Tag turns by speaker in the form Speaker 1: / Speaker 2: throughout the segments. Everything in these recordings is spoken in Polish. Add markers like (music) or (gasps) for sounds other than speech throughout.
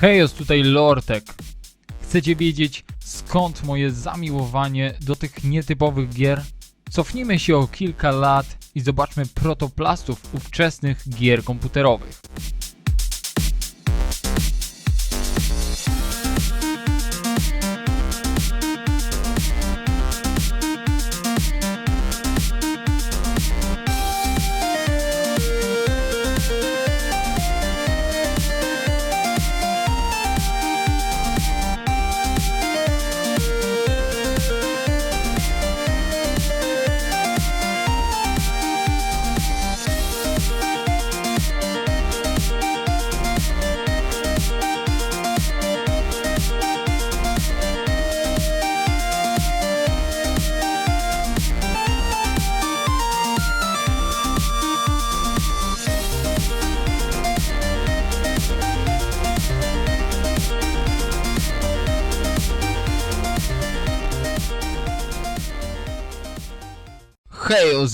Speaker 1: Hej, jest tutaj Lortek. Chcecie wiedzieć skąd moje zamiłowanie do tych nietypowych gier? Cofnijmy się o kilka lat i zobaczmy protoplastów ówczesnych gier komputerowych.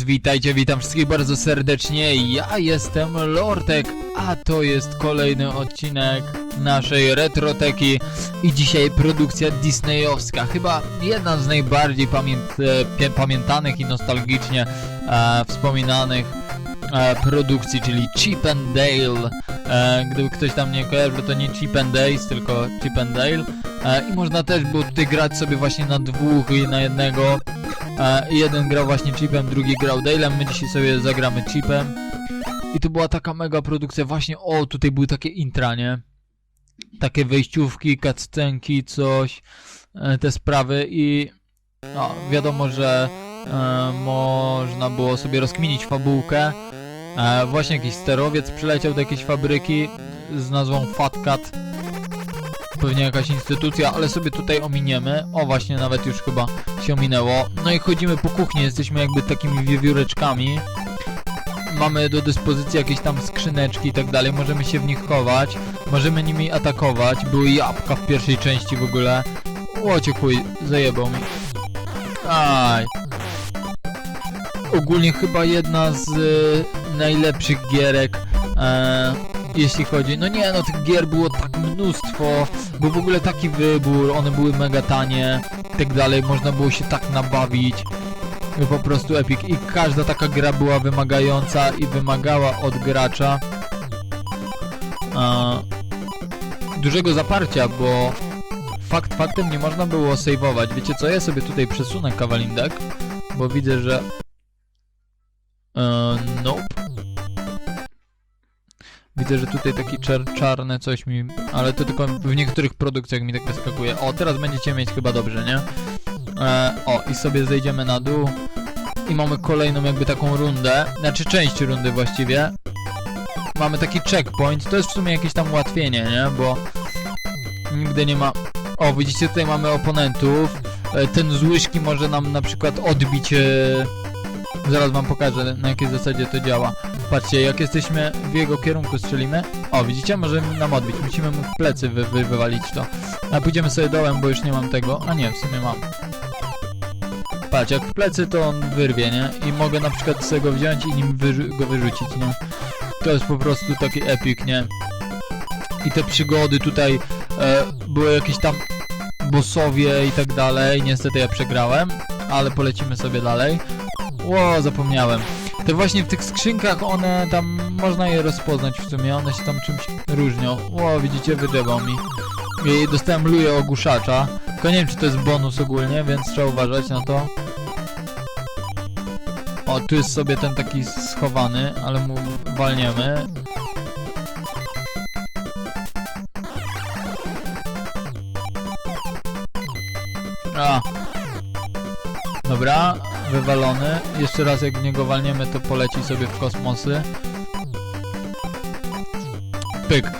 Speaker 1: Witajcie, witam wszystkich bardzo serdecznie. Ja jestem Lortek, a to jest kolejny odcinek naszej retroteki i dzisiaj produkcja disneyowska. Chyba jedna z najbardziej pamięt, e, pamiętanych i nostalgicznie e, wspominanych e, produkcji, czyli Chip and Dale. E, gdyby ktoś tam nie kojarzył, to nie Chip and Days, tylko Chip and Dale. E, I można też było tutaj grać sobie właśnie na dwóch i na jednego. E, jeden grał właśnie chipem, drugi grał Dale'em, my dzisiaj sobie zagramy chipem. I to była taka mega produkcja, właśnie o, tutaj były takie intra, nie? Takie wejściówki, cutscenki, coś, e, te sprawy i no, wiadomo, że e, można było sobie rozkminić fabułkę. E, właśnie jakiś sterowiec przyleciał do jakiejś fabryki z nazwą Fat Cat. Pewnie jakaś instytucja, ale sobie tutaj ominiemy. O, właśnie, nawet już chyba się minęło. No i chodzimy po kuchni, jesteśmy jakby takimi wiewióreczkami. Mamy do dyspozycji jakieś tam skrzyneczki i tak dalej, możemy się w nich chować, możemy nimi atakować. Były jabłka w pierwszej części w ogóle. Łocie chuj, zajebał mi. Aj. Ogólnie chyba jedna z y, najlepszych gierek, e, jeśli chodzi... No nie, no tych gier było tak mnóstwo, był w ogóle taki wybór, one były mega tanie tak dalej, można było się tak nabawić. No Po prostu epic. I każda taka gra była wymagająca i wymagała od gracza a, dużego zaparcia, bo fakt faktem nie można było saveować. Wiecie co, ja sobie tutaj przesunę kawalindek, bo widzę, że e, nope. Widzę, że tutaj taki czar czarne coś mi... Ale to tylko w niektórych produkcjach mi tak wyskakuje. O, teraz będziecie mieć chyba dobrze, nie? E, o, i sobie zejdziemy na dół. I mamy kolejną jakby taką rundę. Znaczy część rundy właściwie. Mamy taki checkpoint. To jest w sumie jakieś tam ułatwienie, nie? Bo nigdy nie ma... O, widzicie, tutaj mamy oponentów. E, ten z łyżki może nam na przykład odbić... E... Zaraz wam pokażę, na jakiej zasadzie to działa. Patrzcie, jak jesteśmy w jego kierunku strzelimy. O, widzicie? Może nam odbić. Musimy mu w plecy wy, wy, wywalić to. A pójdziemy sobie dołem, bo już nie mam tego. A nie, w sumie mam. Patrz, jak w plecy to on wyrwie, nie? I mogę na przykład sobie go wziąć i nim go wyrzucić, nie? To jest po prostu taki epic, nie? I te przygody tutaj e, były jakieś tam bossowie i tak dalej. Niestety ja przegrałem, ale polecimy sobie dalej. Ło, zapomniałem. Te właśnie w tych skrzynkach one tam można je rozpoznać w sumie, one się tam czymś różnią. Ło, widzicie, wydebał mi. I dostałem luje ogłuszacza. Tylko nie wiem, czy to jest bonus ogólnie, więc trzeba uważać na to. O, tu jest sobie ten taki schowany, ale mu walniemy. A. Dobra, wywalony. Jeszcze raz jak w niego walniemy, to poleci sobie w kosmosy. Pyk.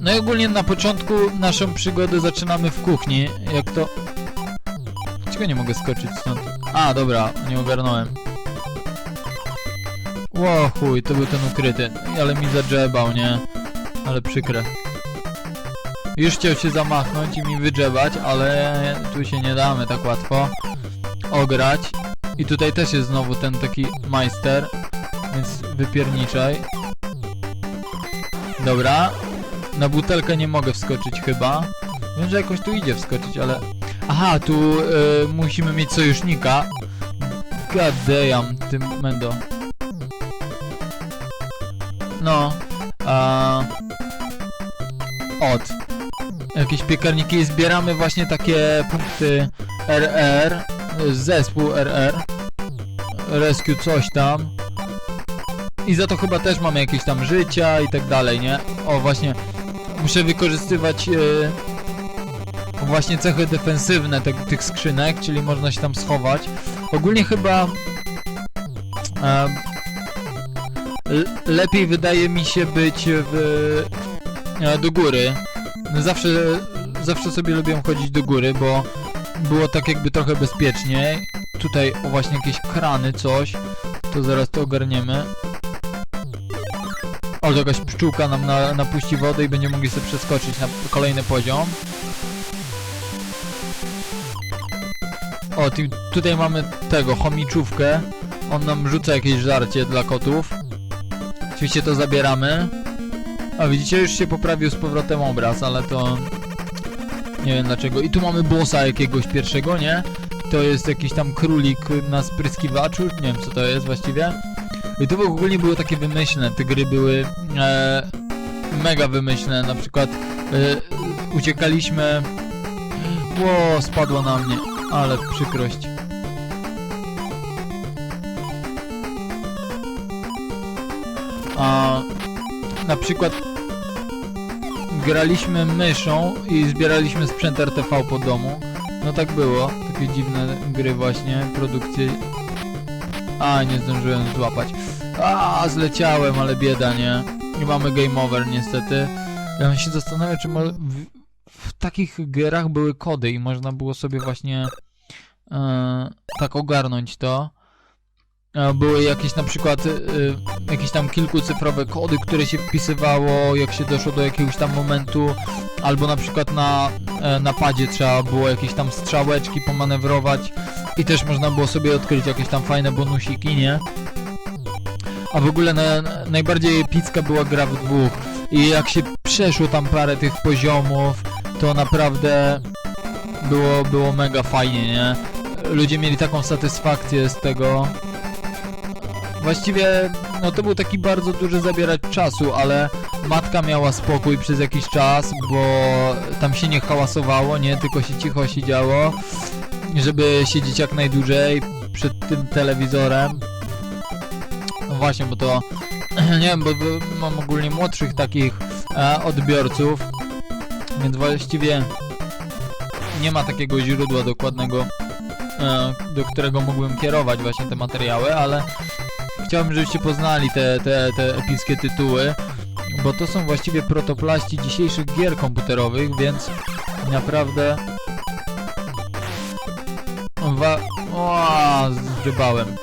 Speaker 1: No i ogólnie na początku naszą przygodę zaczynamy w kuchni. Jak to... Dlaczego nie mogę skoczyć stąd? A, dobra, nie ogarnąłem. Ło, chuj, to był ten ukryty. Ale mi zadżebał, nie? Ale przykre. Już chciał się zamachnąć i mi wydrzebać, ale tu się nie damy tak łatwo ograć. I tutaj też jest znowu ten taki majster, więc wypierniczaj. Dobra. Na butelkę nie mogę wskoczyć chyba. Wiem, że jakoś tu idzie wskoczyć, ale... Aha, tu y, musimy mieć sojusznika. God damn, tym Mendo. No. A... Od. Jakieś piekarniki. Zbieramy właśnie takie punkty RR. Zespół RR. Rescue coś tam. I za to chyba też mamy jakieś tam życia i tak dalej, nie? O, właśnie. Muszę wykorzystywać... Yy, właśnie cechy defensywne te, tych skrzynek, czyli można się tam schować. Ogólnie chyba l- lepiej wydaje mi się być w, e, do góry. Zawsze, zawsze sobie lubię chodzić do góry, bo było tak jakby trochę bezpieczniej. Tutaj o właśnie jakieś krany, coś. To zaraz to ogarniemy. O, jakaś pszczółka nam na, napuści wodę i będziemy mogli sobie przeskoczyć na kolejny poziom. O, tu, tutaj mamy tego, chomiczówkę. On nam rzuca jakieś żarcie dla kotów. Oczywiście to zabieramy. A widzicie, już się poprawił z powrotem obraz, ale to... Nie wiem dlaczego. I tu mamy bossa jakiegoś pierwszego, nie? To jest jakiś tam królik na spryskiwaczu. Nie wiem co to jest właściwie. I to w ogóle były takie wymyślne. Te gry były e, mega wymyślne. Na przykład e, uciekaliśmy... Ło, spadło na mnie. Ale przykrość. A na przykład graliśmy myszą i zbieraliśmy sprzęt RTV po domu. No tak było. Takie dziwne gry właśnie, produkcje. A, nie zdążyłem złapać. A, zleciałem, ale bieda, nie? Nie mamy game over niestety. Ja się zastanawiam, czy w, w takich grach były kody i można było sobie właśnie e, tak ogarnąć to. Były jakieś na przykład e, jakieś tam kilkucyfrowe kody, które się wpisywało, jak się doszło do jakiegoś tam momentu, albo na przykład na e, napadzie trzeba było jakieś tam strzałeczki pomanewrować i też można było sobie odkryć jakieś tam fajne bonusiki, nie? A w ogóle na, najbardziej epicka była gra w dwóch i jak się przeszło tam parę tych poziomów, to naprawdę było, było mega fajnie, nie? Ludzie mieli taką satysfakcję z tego. Właściwie, no to był taki bardzo duży zabierać czasu, ale matka miała spokój przez jakiś czas, bo tam się nie hałasowało, nie? Tylko się cicho siedziało, żeby siedzieć jak najdłużej przed tym telewizorem. No właśnie, bo to, (clears throat) nie wiem, bo mam ogólnie młodszych takich e, odbiorców, więc właściwie nie ma takiego źródła dokładnego, e, do którego mógłbym kierować właśnie te materiały, ale chciałbym, żebyście poznali te, te, te epickie tytuły, bo to są właściwie protoplaści dzisiejszych gier komputerowych, więc naprawdę... Wa... O, zgrzebałem.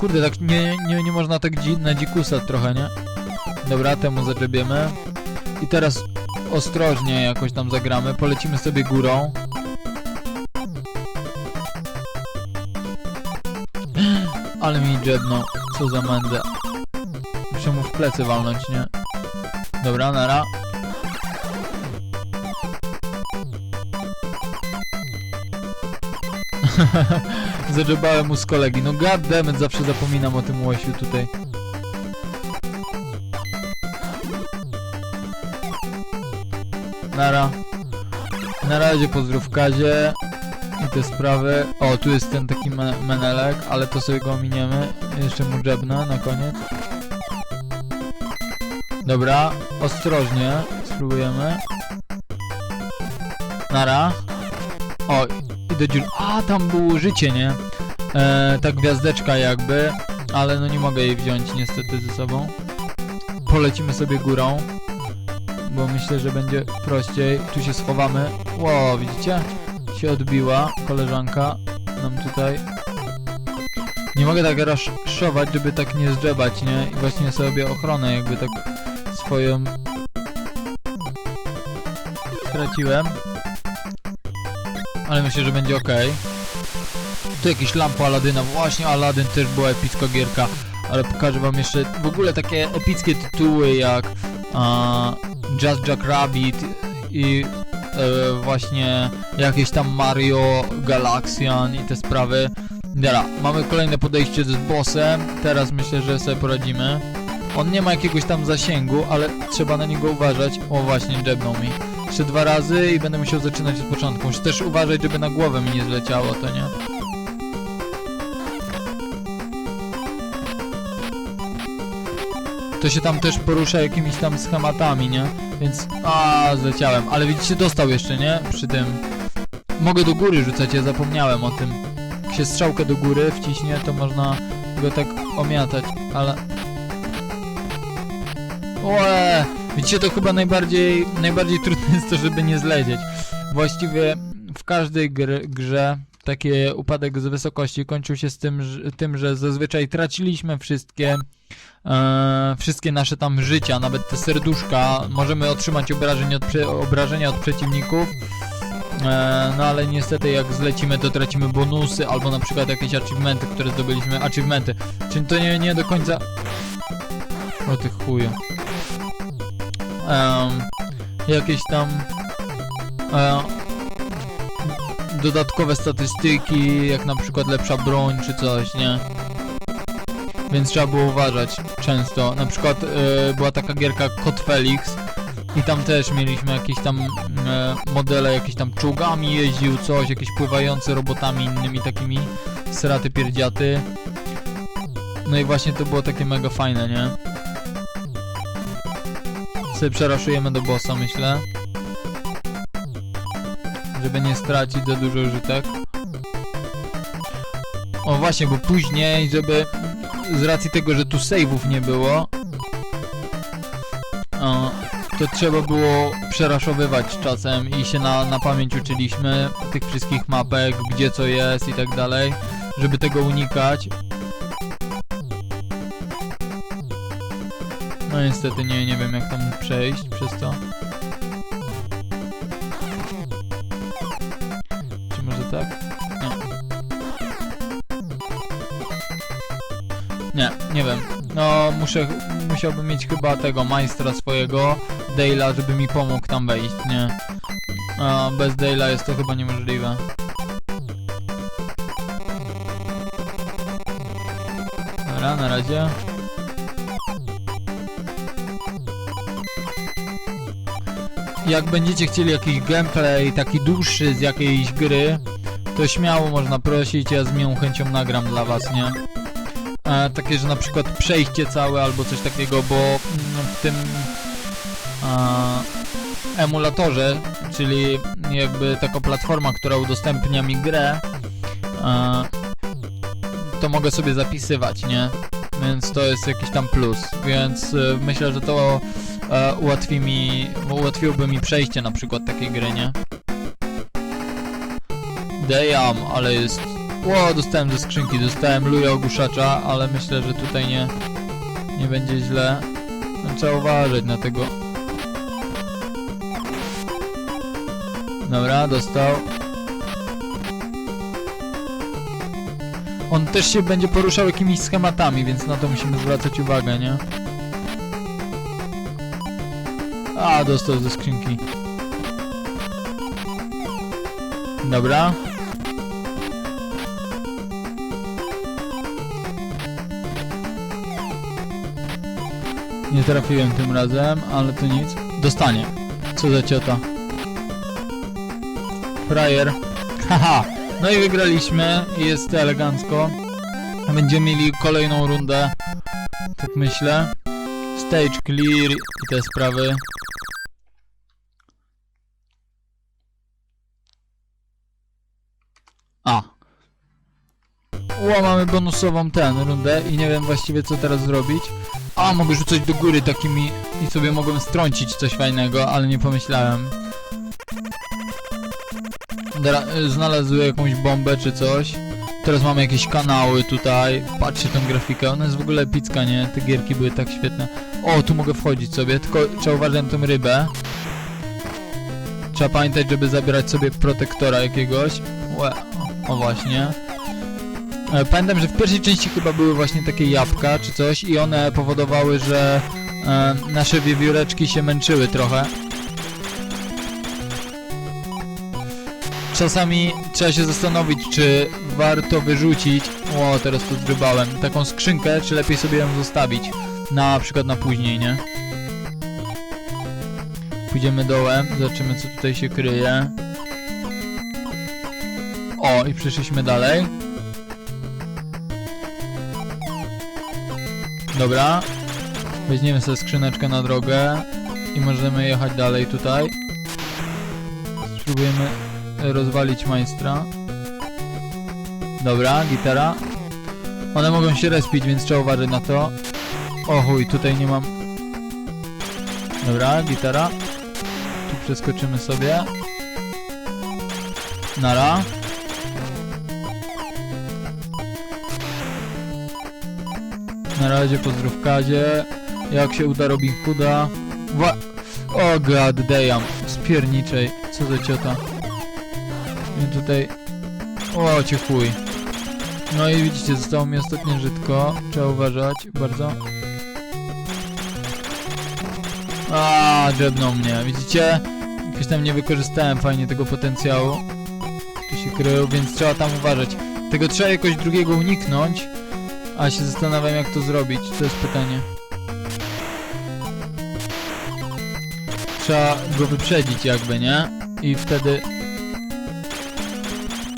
Speaker 1: Kurde, tak nie, nie, nie można tak dzi na dzikusa trochę, nie? Dobra, temu zagrzebiemy. I teraz ostrożnie jakoś tam zagramy. Polecimy sobie górą. (gasps) Ale mi dżebną. Co za mędę. Muszę mu w plecy walnąć, nie? Dobra, nara. (laughs) Zadżebałem mu z kolegi. No goddammit, zawsze zapominam o tym łosiu tutaj. Nara. Na razie pozdrów kazie i te sprawy. O, tu jest ten taki me menelek, ale to sobie go ominiemy. Jeszcze mu dżebnę na koniec. Dobra, ostrożnie spróbujemy. Nara. O, i do dziur. A, tam było życie, nie? E, ta gwiazdeczka jakby, ale no nie mogę jej wziąć niestety ze sobą. Polecimy sobie górą, bo myślę, że będzie prościej. Tu się schowamy. Ło, widzicie? Się odbiła koleżanka nam tutaj. Nie mogę tak raszować, żeby tak nie zdrzebać, nie? I właśnie sobie ochronę jakby tak swoją straciłem. Ale myślę, że będzie ok. Tu jakieś lampy Aladyna. Właśnie Aladyn też była epicka gierka. Ale pokażę wam jeszcze w ogóle takie epickie tytuły jak a, Just Jack Rabbit i e, właśnie jakieś tam Mario Galaxian i te sprawy. Dobra, mamy kolejne podejście z bossem. Teraz myślę, że sobie poradzimy. On nie ma jakiegoś tam zasięgu, ale trzeba na niego uważać. O właśnie, dżebnął mi. Jeszcze dwa razy i będę musiał zaczynać od początku. Muszę też uważać, żeby na głowę mi nie zleciało, to nie? To się tam też porusza jakimiś tam schematami, nie? Więc... A, zleciałem. Ale widzicie, dostał jeszcze, nie? Przy tym... Mogę do góry rzucać, ja zapomniałem o tym. Jak się strzałkę do góry wciśnie, to można go tak omiatać, ale... Łe! Widzicie, to chyba najbardziej, najbardziej trudne jest to, żeby nie zlecieć. Właściwie w każdej gr grze taki upadek z wysokości kończył się z tym, tym, że zazwyczaj traciliśmy wszystkie e, wszystkie nasze tam życia, nawet te serduszka. Możemy otrzymać obrażenia od, obrażenia od przeciwników. E, no ale niestety jak zlecimy to tracimy bonusy albo na przykład jakieś achievementy, które zdobyliśmy. Achievementy. Czyli to nie, nie do końca... O ty chuju. Em, jakieś tam... E, dodatkowe statystyki, jak na przykład lepsza broń czy coś, nie? Więc trzeba było uważać często. Na przykład e, była taka gierka Kod Felix i tam też mieliśmy jakieś tam e, modele, jakieś tam czołgami jeździł, coś, jakieś pływające robotami innymi takimi sraty pierdziaty. No i właśnie to było takie mega fajne, nie? Sobie przeraszujemy do bossa, myślę. Żeby nie stracić za dużo użytek. O właśnie, bo później, żeby z racji tego, że tu save'ów nie było, to trzeba było przeraszowywać czasem i się na, na pamięć uczyliśmy tych wszystkich mapek, gdzie co jest i tak dalej, żeby tego unikać. No niestety nie, nie wiem jak tam przejść przez to. Muszę, musiałbym mieć chyba tego majstra swojego, Dale'a, żeby mi pomógł tam wejść, nie? A bez Dale'a jest to chyba niemożliwe. Dobra, na razie. Jak będziecie chcieli jakiś gameplay taki dłuższy z jakiejś gry, to śmiało można prosić, ja z miłą chęcią nagram dla was, nie? E, takie, że na przykład przejście całe albo coś takiego, bo mm, w tym e, emulatorze, czyli jakby taka platforma, która udostępnia mi grę, e, to mogę sobie zapisywać, nie? Więc to jest jakiś tam plus, więc e, myślę, że to e, ułatwi mi, ułatwiłoby mi przejście na przykład takiej gry, nie? Damn, ale jest Ło, dostałem ze skrzynki, dostałem luja ogłuszacza, ale myślę, że tutaj nie, nie będzie źle. No, trzeba uważać na tego. Dobra, dostał. On też się będzie poruszał jakimiś schematami, więc na to musimy zwracać uwagę, nie? A, dostał ze skrzynki. Dobra. Nie trafiłem tym razem, ale to nic. Dostanie. Co za ciota. Frajer. (laughs) Haha. No i wygraliśmy. Jest elegancko. Będziemy mieli kolejną rundę. Tak myślę. Stage clear i te sprawy. A. Ło, mamy bonusową ten rundę i nie wiem właściwie co teraz zrobić. A, mogę rzucać do góry takimi i sobie mogłem strącić coś fajnego, ale nie pomyślałem. Dra znalazłem jakąś bombę czy coś. Teraz mamy jakieś kanały tutaj. Patrzcie tą grafikę, ona jest w ogóle epicka, nie? Te gierki były tak świetne. O, tu mogę wchodzić sobie, tylko trzeba uważać na tą rybę. Trzeba pamiętać, żeby zabierać sobie protektora jakiegoś. Łe, o właśnie. E, Pamiętam, że w pierwszej części chyba były właśnie takie jabłka czy coś i one powodowały, że e, nasze wiewióreczki się męczyły trochę. Czasami trzeba się zastanowić, czy warto wyrzucić, o teraz to zgrybałem, taką skrzynkę, czy lepiej sobie ją zostawić, na przykład na później, nie? Pójdziemy dołem, zobaczymy co tutaj się kryje. O, i przeszliśmy dalej. Dobra. Weźmiemy sobie skrzyneczkę na drogę i możemy jechać dalej tutaj. Spróbujemy rozwalić majstra. Dobra, gitara. One mogą się respić, więc trzeba uważać na to. O chuj, tutaj nie mam... Dobra, gitara. Tu przeskoczymy sobie. Nara. Na razie pozdrówkadzie. Jak się uda Robin Hooda. Wła... O god damn. Spierniczej. Co za ciota. I tutaj... O cię chuj. No i widzicie, zostało mi ostatnie żytko. Trzeba uważać bardzo. A, drzebnął mnie. Widzicie? Jakoś tam nie wykorzystałem fajnie tego potencjału. Tu się krył, więc trzeba tam uważać. Tego trzeba jakoś drugiego uniknąć. A się zastanawiam jak to zrobić, to jest pytanie. Trzeba go wyprzedzić jakby, nie? I wtedy...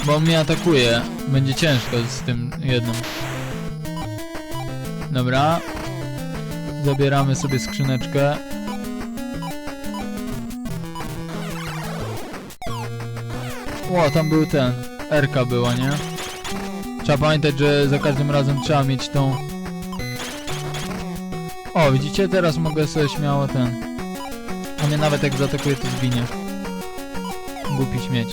Speaker 1: Bo on mnie atakuje. Będzie ciężko z tym jednym. Dobra. Zabieramy sobie skrzyneczkę. O, tam był ten. Rka była, nie? Trzeba pamiętać, że za każdym razem trzeba mieć tą... O, widzicie? Teraz mogę sobie śmiało ten... A mnie nawet jak zaatakuje, to zginie. Głupi śmieć.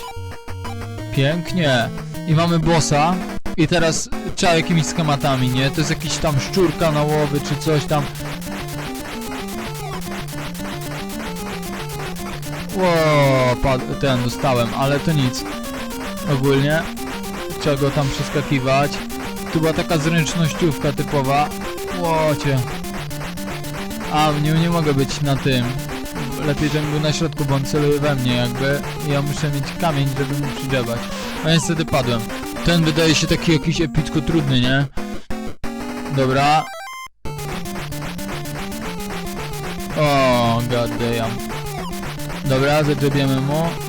Speaker 1: Pięknie. I mamy bossa. I teraz trzeba jakimiś schematami, nie? To jest jakiś tam szczur kanałowy, czy coś tam. Ło, ten dostałem, ale to nic. Ogólnie trzeba go tam przeskakiwać. Tu była taka zręcznościówka typowa. Łocie. A, nie, nie mogę być na tym. Lepiej, żebym był na środku, bo on celuje we mnie jakby. Ja muszę mieć kamień, żeby mu przydrzebać. A niestety padłem. Ten wydaje się taki jakiś epicko trudny, nie? Dobra. O, god damn. Dobra, zadrzebiemy mu.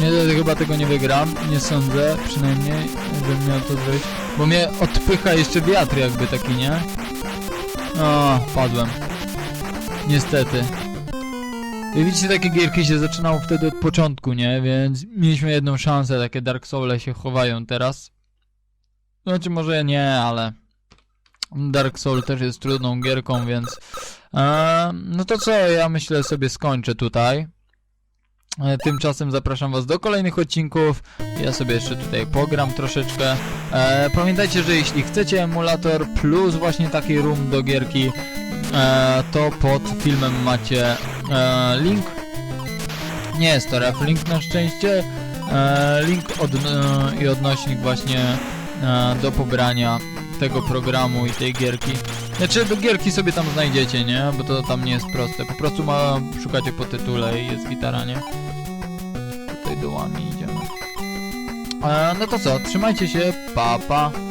Speaker 1: Nie, chyba tego nie wygram. Nie sądzę, przynajmniej, żebym miał to zrobić. Bo mnie odpycha jeszcze wiatr jakby taki, nie? O, padłem. Niestety. I widzicie, takie gierki się zaczynało wtedy od początku, nie? Więc mieliśmy jedną szansę, takie Dark Soule się chowają teraz. Znaczy może nie, ale... Dark Soul też jest trudną gierką, więc... E, no to co, ja myślę sobie skończę tutaj. E, Tymczasem zapraszam Was do kolejnych odcinków. Ja sobie jeszcze tutaj pogram troszeczkę. E, pamiętajcie, że jeśli chcecie emulator plus właśnie taki room do gierki, e, to pod filmem macie e, link. Nie jest to ref link na szczęście. E, link od, e, i odnośnik właśnie e, do pobrania tego programu i tej gierki. Znaczy do gierki sobie tam znajdziecie, nie? Bo to tam nie jest proste. Po prostu ma, szukacie po tytule i jest gitara, nie? Tutaj dołami idziemy. E, no to co, trzymajcie się, pa pa.